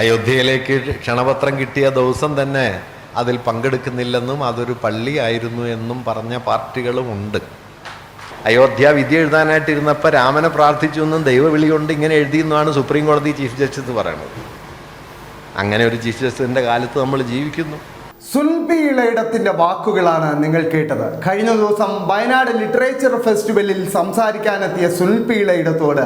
അയോധ്യയിലേക്ക് ക്ഷണപത്രം കിട്ടിയ ദിവസം തന്നെ അതിൽ പങ്കെടുക്കുന്നില്ലെന്നും അതൊരു പള്ളിയായിരുന്നു എന്നും പറഞ്ഞ പാർട്ടികളും ഉണ്ട്. അയോധ്യ വിധി എഴുതാനായിട്ടിരുന്നപ്പോൾ രാമനെ പ്രാർത്ഥിച്ചു എന്നും ദൈവവിളി കൊണ്ട് ഇങ്ങനെ എഴുതിയെന്നാണ് സുപ്രീം കോടതി ചീഫ് ജസ്റ്റിസ് പറയുന്നത്. അങ്ങനെ ഒരു ചീഫ് ജസ്റ്റിസിന്റെ കാലത്ത് നമ്മൾ ജീവിക്കുന്നു. സുൽബി ഇളയിടത്തിന്റെ വാക്കുകളാണ് നിങ്ങൾ കേട്ടത്. കഴിഞ്ഞ ദിവസം വയനാട് ലിറ്ററേച്ചർ ഫെസ്റ്റിവലിൽ സംസാരിക്കാനെത്തിയ സുൽബി ഇളയിടത്തോട്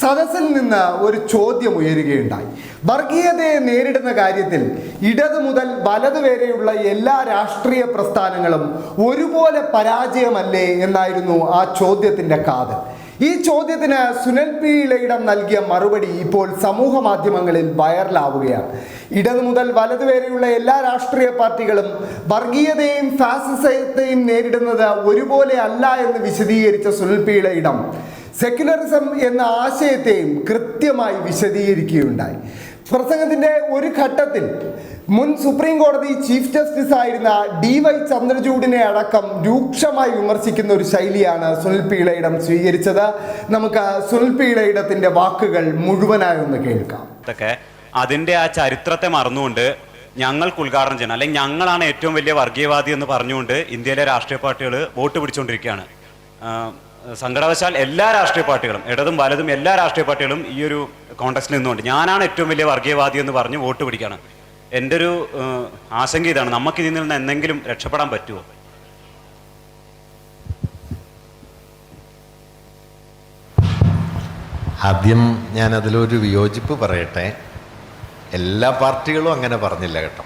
സദസ്സിൽ നിന്ന് ഒരു ചോദ്യം ഉയരുകയുണ്ടായി. വർഗീയതയെ നേരിടുന്ന കാര്യത്തിൽ ഇടതു മുതൽ വലതു വരെയുള്ള എല്ലാ രാഷ്ട്രീയ പ്രസ്ഥാനങ്ങളും ഒരുപോലെ പരാജയമല്ലേ എന്നായിരുന്നു ആ ചോദ്യത്തിന്റെ കാതൽ. ഈ ചോദ്യത്തിന് സുനിൽ പി ഇളയിടം നൽകിയ മറുപടി ഇപ്പോൾ സമൂഹ മാധ്യമങ്ങളിൽ വൈറലാവുകയാണ്. ഇടതു മുതൽ വലതുവരെയുള്ള എല്ലാ രാഷ്ട്രീയ പാർട്ടികളും വർഗീയതയും ഫാസിസത്തെയും നേരിടുന്നത് ഒരുപോലെ അല്ല എന്ന് വിശദീകരിച്ച സുനിൽ പി ഇളയിടം സെക്യുലറിസം എന്ന ആശയത്തെയും കൃത്യമായി വിശദീകരിക്കുകയുണ്ടായി. പ്രസംഗത്തിന്റെ ഒരു ഘട്ടത്തിൽ മുൻ സുപ്രീം കോടതി ചീഫ് ജസ്റ്റിസ് ആയിരുന്ന ഡി വൈ ചന്ദ്രചൂഡിനെ അടക്കം രൂക്ഷമായി വിമർശിക്കുന്ന ഒരു ശൈലിയാണ് സുനിൽ പീളയിടം സ്വീകരിച്ചത്. നമുക്ക് സുനിൽ പീളയിടത്തിന്റെ വാക്കുകൾ മുഴുവനായി ഒന്ന് കേൾക്കാം. ഇതൊക്കെ അതിന്റെ ആ ചരിത്രത്തെ മറന്നുകൊണ്ട് ഞങ്ങൾക്ക് ഉദ്ഘാടനം ചെയ്യണം. അല്ലെങ്കിൽ ഞങ്ങളാണ് ഏറ്റവും വലിയ വർഗീയവാദി എന്ന് പറഞ്ഞുകൊണ്ട് ഇന്ത്യയിലെ രാഷ്ട്രീയ പാർട്ടികൾ വോട്ട് പിടിച്ചുകൊണ്ടിരിക്കുകയാണ് സങ്കടവശാൽ എല്ലാ രാഷ്ട്രീയ പാർട്ടികളും ഇടതും വലതും എല്ലാ രാഷ്ട്രീയ പാർട്ടികളും ഈ ഒരു കോൺടക്സ്റ്റിൽ നിന്നുകൊണ്ട് ഞാനാണ് ഏറ്റവും വലിയ വർഗീയവാദി എന്ന് പറഞ്ഞ് വോട്ട് പിടിക്കുകയാണ്. എന്റെ ഒരു ആശങ്ക ഇതാണ്. നമുക്ക് ഇതിൽ നിന്ന് എന്തെങ്കിലും രക്ഷപ്പെടാൻ പറ്റുമോ ആദ്യം ഞാൻ അതിലൊരു വിയോജിപ്പ് പറയട്ടെ. എല്ലാ പാർട്ടികളും അങ്ങനെ പറഞ്ഞില്ല കേട്ടോ.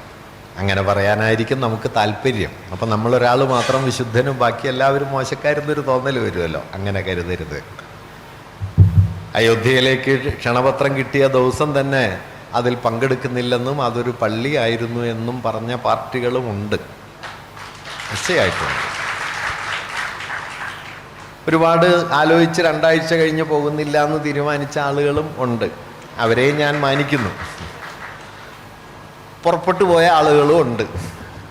അങ്ങനെ പറയാനായിരിക്കും നമുക്ക് താല്പര്യം. അപ്പം നമ്മളൊരാൾ മാത്രം വിശുദ്ധനും ബാക്കി എല്ലാവരും മോശക്കാരെന്നൊരു തോന്നൽ വരുമല്ലോ. അങ്ങനെ കരുതരുത്. അയോധ്യയിലേക്ക് ക്ഷണപത്രം കിട്ടിയ ദിവസം തന്നെ അതിൽ പങ്കെടുക്കുന്നില്ലെന്നും അതൊരു പള്ളിയായിരുന്നു എന്നും പറഞ്ഞ പാർട്ടികളും ഉണ്ട്. നിശ്ചയമായിട്ടുണ്ട് ഒരുപാട് ആലോചിച്ച് രണ്ടാഴ്ച കഴിഞ്ഞ് പോകുന്നില്ല എന്ന് തീരുമാനിച്ച ആളുകളും ഉണ്ട്. അവരെ ഞാൻ മാനിക്കുന്നു. പുറപ്പെട്ടു പോയ ആളുകളും ഉണ്ട്.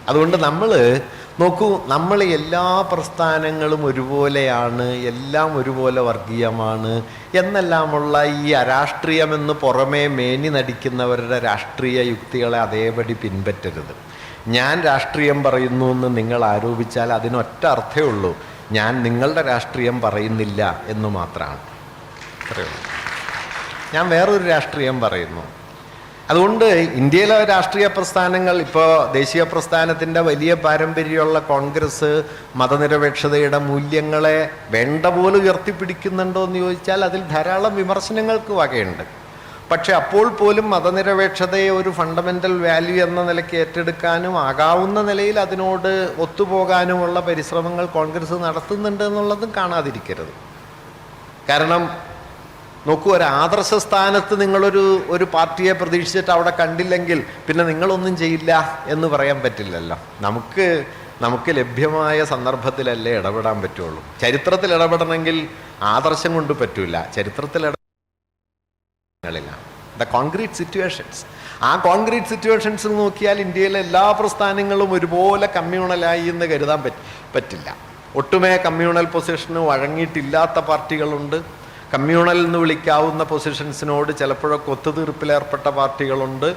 അതുകൊണ്ട് നമ്മൾ നോക്കൂ നമ്മൾ എല്ലാ പ്രസ്ഥാനങ്ങളും ഒരുപോലെയാണ് എല്ലാം ഒരുപോലെ വർഗീയമാണ് എന്നെല്ലാമുള്ള ഈ അരാഷ്ട്രീയമെന്ന് പുറമേ മേനി നടിക്കുന്നവരുടെ രാഷ്ട്രീയ യുക്തികളെ അതേപടി പിൻപറ്റരുത്. ഞാൻ രാഷ്ട്രീയം പറയുന്നു എന്ന് നിങ്ങൾ ആരോപിച്ചാൽ അതിനൊറ്റ അർത്ഥമേ ഉള്ളൂ. ഞാൻ നിങ്ങളുടെ രാഷ്ട്രീയം പറയുന്നില്ല എന്ന് മാത്രമാണ്. ഞാൻ വേറൊരു രാഷ്ട്രീയം പറയുന്നു. അതുകൊണ്ട് ഇന്ത്യയിലെ രാഷ്ട്രീയ പ്രസ്ഥാനങ്ങൾ ഇപ്പോൾ ദേശീയ പ്രസ്ഥാനത്തിന്റെ വലിയ പാരമ്പര്യമുള്ള കോൺഗ്രസ് മതനിരപേക്ഷതയുടെ മൂല്യങ്ങളെ വേണ്ട പോലെ ഉയർത്തിപ്പിടിക്കുന്നുണ്ടോ എന്ന് ചോദിച്ചാൽ അതിൽ ധാരാളം വിമർശനങ്ങൾക്ക് വകയുണ്ട്. പക്ഷെ അപ്പോൾ പോലും മതനിരപേക്ഷതയെ ഒരു ഫണ്ടമെന്റൽ വാല്യൂ എന്ന നിലയ്ക്ക് ഏറ്റെടുക്കാനും ആകാവുന്ന നിലയിൽ അതിനോട് ഒത്തുപോകാനുമുള്ള പരിശ്രമങ്ങൾ കോൺഗ്രസ് നടത്തുന്നുണ്ട് എന്നുള്ളതും കാണാതിരിക്കരുത്. കാരണം നോക്കൂ ഒരു ആദർശ സ്ഥാനത്ത് നിങ്ങളൊരു ഒരു പാർട്ടിയെ പ്രതീക്ഷിച്ചിട്ട് അവിടെ കണ്ടില്ലെങ്കിൽ പിന്നെ നിങ്ങളൊന്നും ചെയ്യില്ല എന്ന് പറയാൻ പറ്റില്ലല്ലോ. നമുക്ക് നമുക്ക് ലഭ്യമായ സന്ദർഭത്തിലല്ലേ ഇടപെടാൻ പറ്റുള്ളൂ. ചരിത്രത്തിൽ ഇടപെടണമെങ്കിൽ ആദർശം കൊണ്ട് പറ്റൂല. ചരിത്രത്തിൽ ഇടപെടലില്ല ദ കോൺക്രീറ്റ് സിറ്റുവേഷൻസ് ആ കോൺക്രീറ്റ് സിറ്റുവേഷൻസ് നോക്കിയാൽ ഇന്ത്യയിലെ എല്ലാ പ്രസ്ഥാനങ്ങളും ഒരുപോലെ കമ്മ്യൂണലായി എന്ന് കരുതാൻ പറ്റില്ല. ഒട്ടുമേ കമ്മ്യൂണൽ പൊസിഷന് വഴങ്ങിയിട്ടില്ലാത്ത പാർട്ടികളുണ്ട്. കമ്മ്യൂണൽ എന്ന് വിളിക്കാവുന്ന പൊസിഷൻസിനോട് ചിലപ്പോഴൊക്കെ ഒത്തുതീർപ്പിലേർപ്പെട്ട പാർട്ടികളുണ്ട്.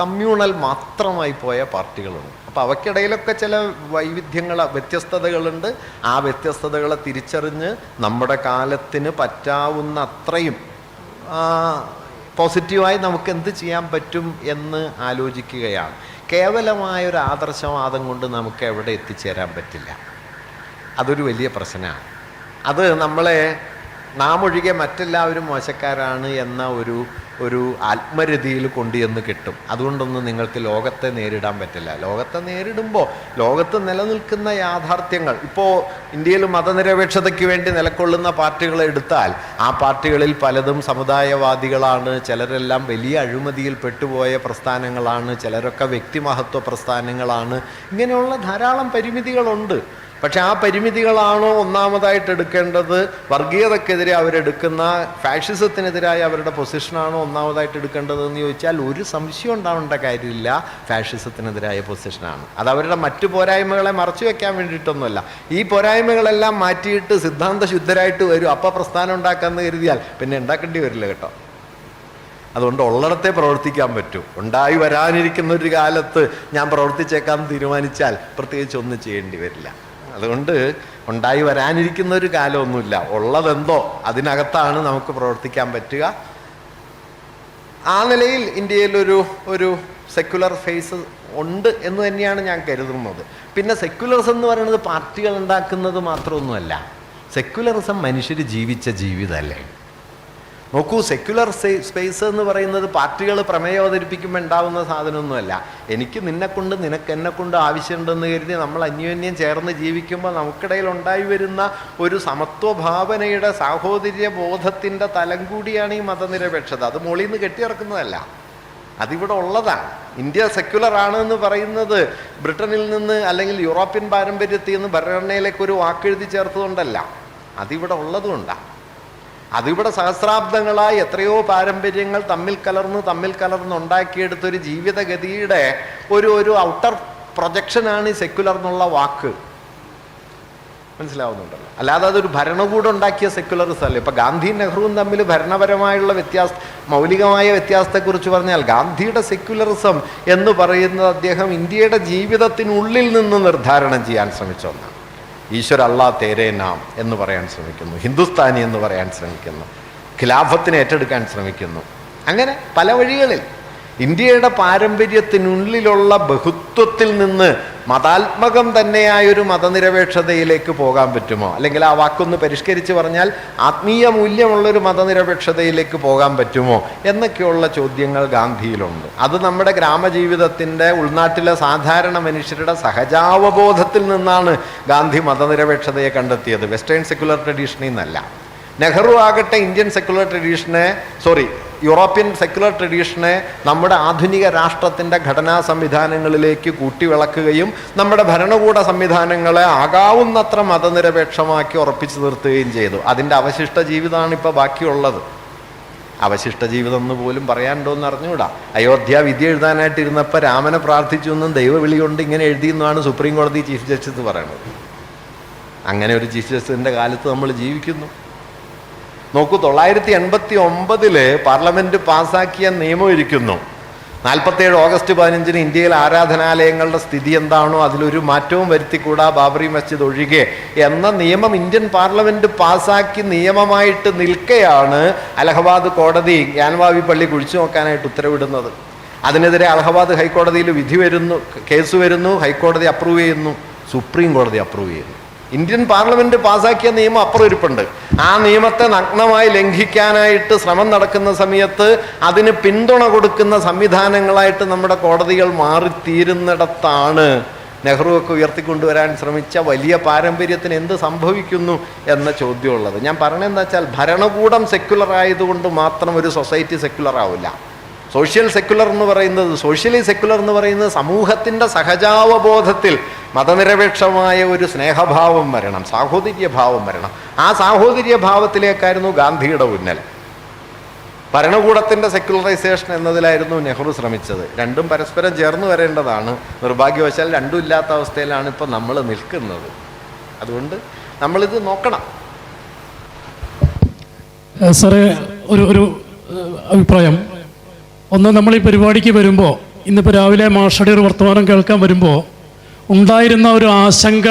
കമ്മ്യൂണൽ മാത്രമായി പോയ പാർട്ടികളുണ്ട്. അപ്പോൾ അവയ്ക്കിടയിലൊക്കെ ചില വൈവിധ്യങ്ങൾ വ്യത്യസ്തതകളുണ്ട്. ആ വ്യത്യസ്തതകളെ തിരിച്ചറിഞ്ഞ് നമ്മുടെ കാലത്തിന് പറ്റാവുന്ന അത്രയും പോസിറ്റീവായി നമുക്ക് എന്ത് ചെയ്യാൻ പറ്റും എന്ന് ആലോചിക്കുകയാണ്. കേവലമായ ഒരു ആദർശവാദം കൊണ്ട് നമുക്ക് എവിടെ എത്തിച്ചേരാൻ പറ്റില്ല. അതൊരു വലിയ പ്രശ്നമാണ്. അത് നമ്മളെ നാം ഒഴികെ മറ്റെല്ലാവരും മോശക്കാരാണ് എന്ന ഒരു ഒരു ആത്മരതിയിൽ കൊണ്ടുചെന്ന് കിട്ടും. അതുകൊണ്ടൊന്നും നിങ്ങൾക്ക് ലോകത്തെ നേരിടാൻ പറ്റില്ല. ലോകത്തെ നേരിടുമ്പോൾ ലോകത്ത് നിലനിൽക്കുന്ന യാഥാർത്ഥ്യങ്ങൾ. ഇപ്പോൾ ഇന്ത്യയിൽ മതനിരപേക്ഷതയ്ക്ക് വേണ്ടി നിലക്കൊള്ളുന്ന പാർട്ടികളെ എടുത്താൽ ആ പാർട്ടികളിൽ പലതും സമുദായവാദികളാണ് ചിലരെല്ലാം വലിയ അഴിമതിയിൽ പെട്ടുപോയ പ്രസ്ഥാനങ്ങളാണ് ചിലരൊക്കെ വ്യക്തിമഹത്വ പ്രസ്ഥാനങ്ങളാണ്. ഇങ്ങനെയുള്ള ധാരാളം പരിമിതികളുണ്ട്. പക്ഷെ ആ പരിമിതികളാണോ ഒന്നാമതായിട്ട് എടുക്കേണ്ടത്? വർഗീയതക്കെതിരെ അവരെടുക്കുന്ന ഫാഷിസത്തിനെതിരായ അവരുടെ പൊസിഷനാണോ ഒന്നാമതായിട്ട് എടുക്കേണ്ടത് എന്ന് ചോദിച്ചാൽ ഒരു സംശയം ഉണ്ടാവേണ്ട കാര്യമില്ല. ഫാഷിസത്തിനെതിരായ പൊസിഷനാണ്. അത് അവരുടെ മറ്റു പോരായ്മകളെ മറച്ചു വെക്കാൻ വേണ്ടിയിട്ടൊന്നുമല്ല. ഈ പോരായ്മകളെല്ലാം മാറ്റിയിട്ട് സിദ്ധാന്ത ശുദ്ധരായിട്ട് വരും. അപ്പം പ്രസ്ഥാനം ഉണ്ടാക്കാമെന്ന് കരുതിയാൽ പിന്നെ ഉണ്ടാക്കേണ്ടി വരില്ല കേട്ടോ. അതുകൊണ്ട് ഉള്ളിടത്തെ പ്രവർത്തിക്കാൻ പറ്റും. ഉണ്ടായി വരാനിരിക്കുന്ന ഒരു കാലത്ത് ഞാൻ പ്രവർത്തിച്ചേക്കാൻ തീരുമാനിച്ചാൽ പ്രത്യേകിച്ച് ഒന്നും ചെയ്യേണ്ടി വരില്ല. അതുകൊണ്ട് ഉണ്ടായി വരാനിരിക്കുന്ന ഒരു കാലമൊന്നുമില്ല. ഉള്ളതെന്തോ അതിനകത്താണ് നമുക്ക് പ്രവർത്തിക്കാൻ പറ്റുക. ആ നിലയിൽ ഇന്ത്യയിൽ ഒരു ഒരു സെക്യുലർ ഫേസ് ഉണ്ട് എന്ന് തന്നെയാണ് ഞാൻ കരുതുന്നത്. പിന്നെ സെക്യുലറിസം എന്ന് പറയുന്നത് പാർട്ടികൾ ഉണ്ടാക്കുന്നത് മാത്രമൊന്നുമല്ല. സെക്യുലറിസം മനുഷ്യർ ജീവിച്ച ജീവിതമല്ലേ? നോക്കൂ സെക്യുലർ സ്പേസ് എന്ന് പറയുന്നത് പാർട്ടികൾ പ്രമേയം അവതരിപ്പിക്കുമ്പോൾ ഉണ്ടാവുന്ന സാധനമൊന്നുമല്ല. എനിക്ക് നിന്നെ കൊണ്ട് നിനക്ക് എന്നെ കൊണ്ട് ആവശ്യമുണ്ടെന്ന് കരുതി നമ്മൾ അന്യോന്യം ചേർന്ന് ജീവിക്കുമ്പോൾ നമുക്കിടയിൽ ഉണ്ടായി വരുന്ന ഒരു സമത്വഭാവനയുടെ സാഹോദര്യ ബോധത്തിന്റെ തലം കൂടിയാണ് ഈ മതനിരപേക്ഷത. അത് മുകളിൽ നിന്ന് കെട്ടിയിറക്കുന്നതല്ല. അതിവിടെ ഉള്ളതാണ്. ഇന്ത്യ സെക്യുലർ ആണ് എന്ന് പറയുന്നത് ബ്രിട്ടനിൽ നിന്ന് അല്ലെങ്കിൽ യൂറോപ്യൻ പാരമ്പര്യത്തിൽ നിന്ന് ഭരണഘടനയിലേക്ക് ഒരു വാക്കെഴുതി ചേർത്തതുകൊണ്ടല്ല. അതിവിടെ ഉള്ളതുകൊണ്ടാണ്. അതിവിടെ സഹസ്രാബ്ദങ്ങളായി എത്രയോ പാരമ്പര്യങ്ങൾ തമ്മിൽ കലർന്ന് തമ്മിൽ കലർന്ന് ഉണ്ടാക്കിയെടുത്തൊരു ജീവിതഗതിയുടെ ഒരു ഒരു ഔട്ടർ പ്രൊജക്ഷനാണ് ഈ സെക്യുലർ എന്നുള്ള വാക്ക്. മനസ്സിലാവുന്നുണ്ടല്ലോ. അല്ലാതെ അതൊരു ഭരണകൂടം ഉണ്ടാക്കിയ സെക്യുലറിസം അല്ല? ഇപ്പം ഗാന്ധി നെഹ്റുവും തമ്മിൽ ഭരണപരമായുള്ള വ്യത്യാസ മൗലികമായ വ്യത്യാസത്തെക്കുറിച്ച് പറഞ്ഞാൽ ഗാന്ധിയുടെ സെക്യുലറിസം എന്ന് പറയുന്നത് അദ്ദേഹം ഇന്ത്യയുടെ ജീവിതത്തിനുള്ളിൽ നിന്ന് നിർദ്ധാരണം ചെയ്യാൻ ശ്രമിച്ച ഒന്നാണ്. ഈശ്വര അള്ളാ തേരേ നാം എന്ന് പറയാൻ ശ്രമിക്കുന്നു. ഹിന്ദുസ്ഥാനി എന്ന് പറയാൻ ശ്രമിക്കുന്നു. ഖിലാഫത്തിനെ ഏറ്റെടുക്കാൻ ശ്രമിക്കുന്നു. അങ്ങനെ പല വഴികളിൽ ഇന്ത്യയുടെ പാരമ്പര്യത്തിനുള്ളിലുള്ള ബഹുത്വത്തിൽ നിന്ന് മതാത്മകം തന്നെയായൊരു മതനിരപേക്ഷതയിലേക്ക് പോകാൻ പറ്റുമോ? അല്ലെങ്കിൽ ആ വാക്കൊന്ന് പരിഷ്കരിച്ച് പറഞ്ഞാൽ ആത്മീയ മൂല്യമുള്ളൊരു മതനിരപേക്ഷതയിലേക്ക് പോകാൻ പറ്റുമോ? എന്നൊക്കെയുള്ള ചോദ്യങ്ങൾ ഗാന്ധിയിലുണ്ട്. അത് നമ്മുടെ ഗ്രാമജീവിതത്തിന്റെ ഉൾനാട്ടിലെ സാധാരണ മനുഷ്യരുടെ സഹജാവബോധത്തിൽ നിന്നാണ് ഗാന്ധി മതനിരപേക്ഷതയെ കണ്ടെത്തിയത്. വെസ്റ്റേൺ സെക്യുലർ ട്രഡീഷനിൽ നിന്നല്ല. നെഹ്റു ആകട്ടെ ഇന്ത്യൻ സെക്യുലർ ട്രഡീഷനെ സോറി യൂറോപ്യൻ സെക്യുലർ ട്രഡീഷനെ നമ്മുടെ ആധുനിക രാഷ്ട്രത്തിന്റെ ഘടനാ സംവിധാനങ്ങളിലേക്ക് കൂട്ടിവിളക്കുകയും നമ്മുടെ ഭരണകൂട സംവിധാനങ്ങളെ ആകാവുന്നത്ര മതനിരപേക്ഷമാക്കി ഉറപ്പിച്ചു നിർത്തുകയും ചെയ്തു. അതിന്റെ അവശിഷ്ട ജീവിതമാണ് ഇപ്പോൾ ബാക്കിയുള്ളത്. അവശിഷ്ട ജീവിതം എന്ന് പോലും പറയാനുണ്ടോ എന്ന് അറിഞ്ഞുകൂടാ. അയോധ്യ വിധി എഴുതാനായിട്ടിരുന്നപ്പോൾ രാമനെ പ്രാർത്ഥിച്ചു എന്നും ദൈവവിളി കൊണ്ട് ഇങ്ങനെ എഴുതിയെന്നാണ് സുപ്രീം കോടതി ചീഫ് ജസ്റ്റിസ് പറയുന്നത്. അങ്ങനെ ഒരു ചീഫ് ജസ്റ്റിസിന്റെ കാലത്ത് നമ്മൾ ജീവിക്കുന്നു. നോക്കൂ തൊള്ളായിരത്തി എൺപത്തി ഒമ്പതിൽ പാർലമെന്റ് പാസാക്കിയ നിയമം ഇരിക്കുന്നു. നാൽപ്പത്തേഴ് ഓഗസ്റ്റ് പതിനഞ്ചിന് ഇന്ത്യയിൽ ആരാധനാലയങ്ങളുടെ സ്ഥിതി എന്താണോ അതിലൊരു മാറ്റവും വരുത്തിക്കൂടാ ബാബറി മസ്ജിദ് ഒഴികെ എന്ന നിയമം ഇന്ത്യൻ പാർലമെന്റ് പാസാക്കി നിയമമായിട്ട് നിൽക്കെയാണ് അലഹബാദ് കോടതി ഗ്യാൻവാവി പള്ളി കുഴിച്ചു നോക്കാനായിട്ട് ഉത്തരവിടുന്നത്. അതിനെതിരെ അലഹബാദ് ഹൈക്കോടതിയിൽ വിധി വരുന്നു കേസ് വരുന്നു ഹൈക്കോടതി അപ്രൂവ് ചെയ്യുന്നു സുപ്രീം കോടതി അപ്രൂവ് ചെയ്യുന്നു. ഇന്ത്യൻ പാർലമെന്റ് പാസാക്കിയ നിയമം അപ്പുറം ഇരിപ്പുണ്ട് ആ നിയമത്തെ നഗ്നമായി ലംഘിക്കാനായിട്ട് ശ്രമം നടക്കുന്ന സമയത്ത് അതിന് പിന്തുണ കൊടുക്കുന്ന സംവിധാനങ്ങളായിട്ട് നമ്മുടെ കോടതികൾ മാറിത്തീരുന്നിടത്താണ് നെഹ്റുവൊക്കെ ഉയർത്തിക്കൊണ്ടുവരാൻ ശ്രമിച്ച വലിയ പാരമ്പര്യത്തിന് എന്ത് സംഭവിക്കുന്നു എന്ന ചോദ്യമുള്ളത്. ഞാൻ പറഞ്ഞതെന്ന് വെച്ചാൽ ഭരണകൂടം സെക്യുലർ ആയതുകൊണ്ട് മാത്രം ഒരു സൊസൈറ്റി സെക്യുലർ ആവില്ല. സോഷ്യൽ സെക്യുലർ എന്ന് പറയുന്നത് സോഷ്യലി സെക്യുലർ എന്ന് പറയുന്നത് സമൂഹത്തിന്റെ സഹജാവബോധത്തിൽ മതനിരപേക്ഷമായ ഒരു സ്നേഹഭാവം വരണം സാഹോദര്യഭാവം വരണം. ആ സാഹോദര്യഭാവത്തിലേക്കായിരുന്നു ഗാന്ധിയുടെ ഉന്നൽ. ഭരണകൂടത്തിന്റെ സെക്യുലറൈസേഷൻ എന്നതിലായിരുന്നു നെഹ്റു ശ്രമിച്ചത്. രണ്ടും പരസ്പരം ചേർന്ന് വരേണ്ടതാണ്. നിർഭാഗ്യവശാൽ രണ്ടും ഇല്ലാത്ത അവസ്ഥയിലാണ് ഇപ്പോൾ നമ്മൾ നിൽക്കുന്നത്. അതുകൊണ്ട് നമ്മളിത് നോക്കണം. സാറേ ഒരു ഒരു അഭിപ്രായം. ഒന്ന് നമ്മൾ ഈ പരിപാടിക്ക് വരുമ്പോൾ ഇന്നിപ്പോൾ രാവിലെ മാഷയുടെ ഒരു വർത്തമാനം കേൾക്കാൻ വരുമ്പോൾ ഉണ്ടായിരുന്ന ഒരു ആശങ്ക